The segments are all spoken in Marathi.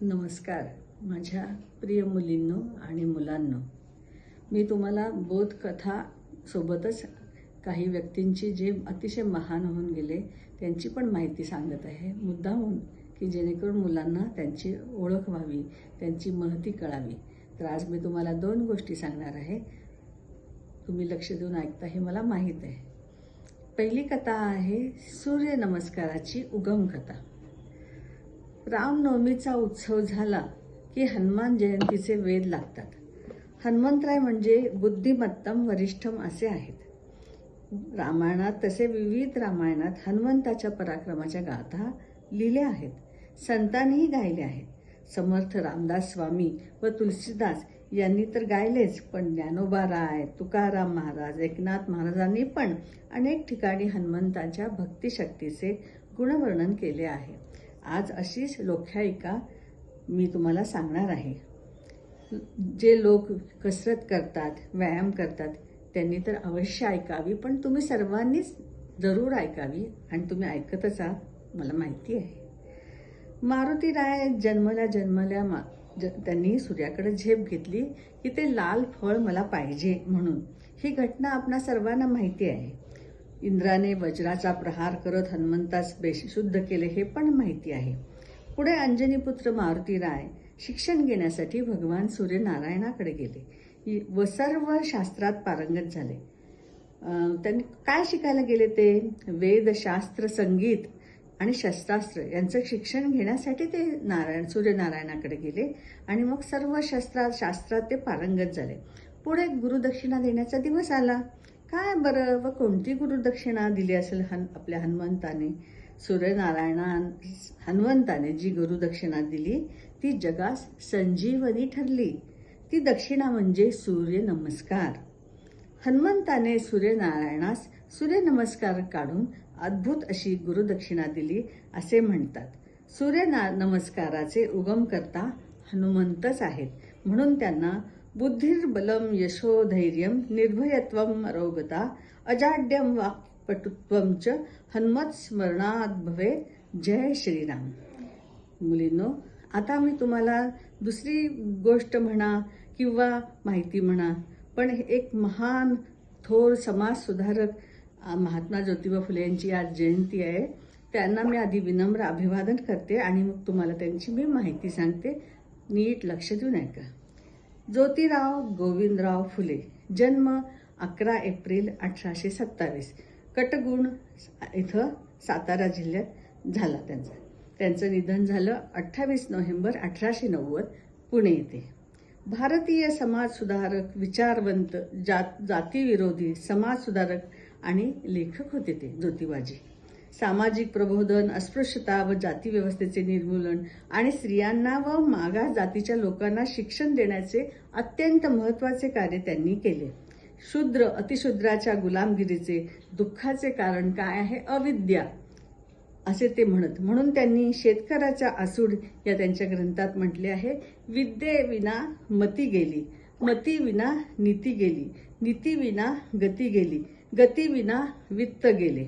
नमस्कार माझ्या प्रिय मुलींनो आणि मुलांनो. मी तुम्हाला बोधकथा सोबतच काही व्यक्तींची जे अतिशय महान होऊन गेले त्यांची पण माहिती सांगत आहे. मुद्दाहून की जेणेकरून मुलांना त्यांची ओळख व्हावी त्यांची महती कळावी. तर आज मी तुम्हाला दोन गोष्टी सांगणार आहे. तुम्ही लक्ष देऊन ऐकता हे मला माहीत आहे. पहिली कथा आहे सूर्य नमस्काराची उगम कथा. रामनवमीचा उत्सव झाला की हनुमान जयंतीचे वेद लागतात. हनुमंतराय म्हणजे बुद्धिमत्तम वरिष्ठम असे आहेत. रामायणात तसे विविध रामायणात हनुमंताच्या पराक्रमाच्या गाथा लिहिल्या आहेत. संतांनीही गायल्या आहेत. समर्थ रामदास स्वामी व तुलसीदास यांनी तर गायलेच पण ज्ञानोबा राय तुकाराम महाराज एकनाथ महाराजांनी पण अनेक ठिकाणी हनुमंताच्या भक्तिशक्तीचे गुणवर्णन केले आहे. आज अशीच लोख्यायिका मी तुम्हाला सांगणार आहे. जे लोक कसरत करतात व्यायाम करतात त्यांनी तर अवश्य ऐकावी पण तुम्ही सर्वांनीच जरूर ऐकावी आणि तुम्ही ऐकतच आहात मला माहिती आहे. मारुती राय जन्मल्या जन्मल्या मा ज त्यांनी सूर्याकडे झेप घेतली की ते लाल फळ मला पाहिजे म्हणून. ही घटना आपणा सर्वांना माहिती आहे. इंद्राने वज्राचा प्रहार करत हनुमंतास बेशुद्ध केले हे पण माहिती आहे. पुढे अंजनीपुत्र मारुती राय शिक्षण घेण्यासाठी भगवान सूर्यनारायणाकडे गेले. व सर्व शास्त्रात पारंगत झाले. त्यांनी काय शिकायला गेले ते? वेद शास्त्र संगीत आणि शस्त्रास्त्र यांचं शिक्षण घेण्यासाठी ते नारायण सूर्यनारायणाकडे गेले आणि मग सर्व शस्त्रात शास्त्रात ते पारंगत झाले. पुढे गुरुदक्षिणा देण्याचा दिवस आला. काय बरं? व कोणती गुरुदक्षिणा दिली असेल हन आपल्या हनुमंताने? सूर्यनारायणा हनुमंताने जी गुरुदक्षिणा दिली ती जगास संजीवनी ठरली. ती दक्षिणा म्हणजे सूर्य नमस्कार. हनुमंताने सूर्यनारायणास सूर्यनमस्कार काढून अद्भुत अशी गुरुदक्षिणा दिली असे म्हणतात. सूर्यना नमस्काराचे उगम करता हनुमंतच आहेत. म्हणून त्यांना बुद्धिर्बलम यशो धैर्यम निर्भयत्वम अरोगता अजाड्यम वाक्पटुत्वम च हनुमत स्मरणात भवे। जय श्रीराम। मुलींनो आता मी तुम्हाला दुसरी गोष्ट म्हणा किंवा माहिती म्हणा पण एक महान थोर समाज सुधारक महात्मा ज्योतिबा फुले यांची आज जयंती आहे. त्यांना मी आधी विनम्र अभिवादन करते आणि मग तुम्हाला त्यांची मी माहिती सांगते. नीट लक्ष देऊन ऐका. ज्योतिराव गोविंदराव फुले जन्म अकरा एप्रिल अठराशे सत्तावीस. कटगुण इथं सातारा जिल्ह्यात झाला त्यांचा. त्यांचं निधन झालं अठ्ठावीस नोव्हेंबर अठराशे नव्वद पुणे येथे. भारतीय समाजसुधारक विचारवंत जात जातीविरोधी समाजसुधारक आणि लेखक होते ते ज्योतिबाजी. सामाजिक प्रबोधन अस्पृश्यता व जातीव्यवस्थेचे निर्मूलन आणि स्त्रियांना व मागास जातीच्या लोकांना शिक्षण देण्याचे अत्यंत महत्त्वाचे कार्य त्यांनी केले. शूद्र अतिशूद्राच्या गुलामगिरीचे दुःखाचे कारण काय आहे? अविद्या असे ते म्हणत. म्हणून त्यांनी शेतकऱ्याचा आसूड या त्यांच्या ग्रंथात म्हटले आहे विद्येविना मती गेली मती विना नीती गेली नीतीविना गती गेली गतीविना वित्त गेले.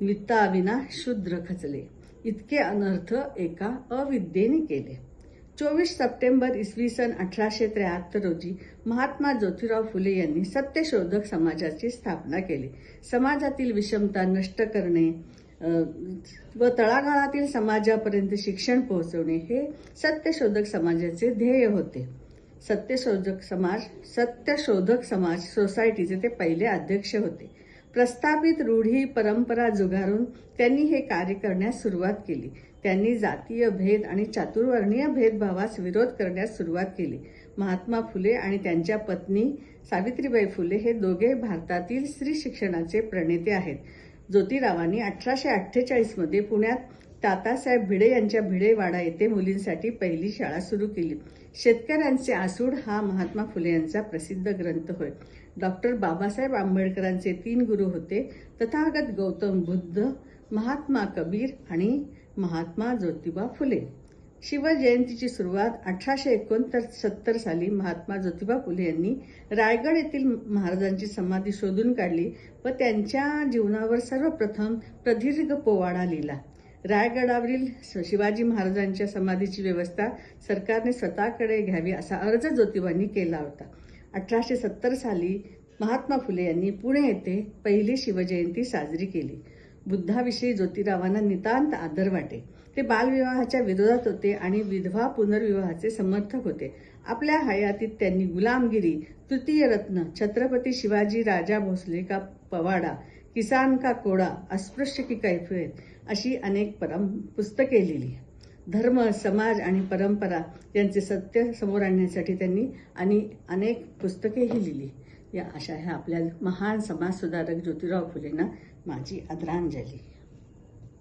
वित्ताविना शूद्र खचले. इतके अनर्थ एका अविद्येने केले. चोवीस सप्टेंबर इसवी सन अठराशे त्र्याहत्तर रोजी महात्मा ज्योतिराव फुले यांनी सत्यशोधक समाजाची स्थापना केली. समाजातील विषमता नष्ट करणे व तळागाळातील समाजापर्यंत शिक्षण पोहोचवणे हे सत्यशोधक समाजाचे ध्येय होते. सत्यशोधक समाज सत्यशोधक समाज सोसायटीचे ते पहिले अध्यक्ष होते. प्रस्थापित रूढी परंपरा जुगारून त्यांनी हे कार्य करण्यास सुरुवात केली. त्यांनी जातीय भेद आणि चातुर्वर्णीय भेदभावास विरोध करण्यास सुरुवात केली. महात्मा फुले आणि त्यांच्या पत्नी सावित्रीबाई फुले हे दोघे भारतातील स्त्री शिक्षणाचे प्रणेते आहेत. ज्योतिरावांनी अठराशे अठ्ठेचाळीसमध्ये पुण्यात तातासाहेब भिडे यांच्या भिडेवाडा येथे मुलींसाठी पहिली शाळा सुरू केली. शेतकऱ्यांचे आसूड हा महात्मा फुले यांचा प्रसिद्ध ग्रंथ होय. डॉक्टर बाबासाहेब आंबेडकरांचे तीन गुरु होते. तथागत गौतम बुद्ध महात्मा कबीर आणि महात्मा ज्योतिबा फुले. शिवजयंतीची सुरुवात अठराशे एकोणतर सत्तर साली महात्मा ज्योतिबा फुले यांनी रायगड येथील महाराजांची समाधी शोधून काढली व त्यांच्या जीवनावर सर्वप्रथम प्रदीर्घ पोवाडा लिहिला. रायगडावरील शिवाजी महाराजांच्या समाधीची व्यवस्था सरकारने स्वतःकडे घ्यावी असा अर्ज ज्योतिबांनी केला होता. अठराशे सत्तर साली महात्मा फुले यांनी पुणे येथे पहिली शिवजयंती साजरी केली. बुद्धाविषयी ज्योतिरावांना नितांत आदर वाटे. ते बालविवाहाच्या विरोधात होते आणि विधवा पुनर्विवाहाचे समर्थक होते. आपल्या हयातीत त्यांनी गुलामगिरी तृतीय रत्न छत्रपती शिवाजी राजा भोसले का पवाडा किसान का कोडा अस्पृश्य की कैफियत अशी अनेक परम पुस्तके लिहिली. धर्म समाज आणि परंपरा यांचे सत्य समोर आणण्यासाठी त्यांनी आणि अनेक पुस्तकेही लिहिली. या अशा ह्या आपल्या महान समाजसुधारक ज्योतिराव फुलेंना माझी आदरांजली.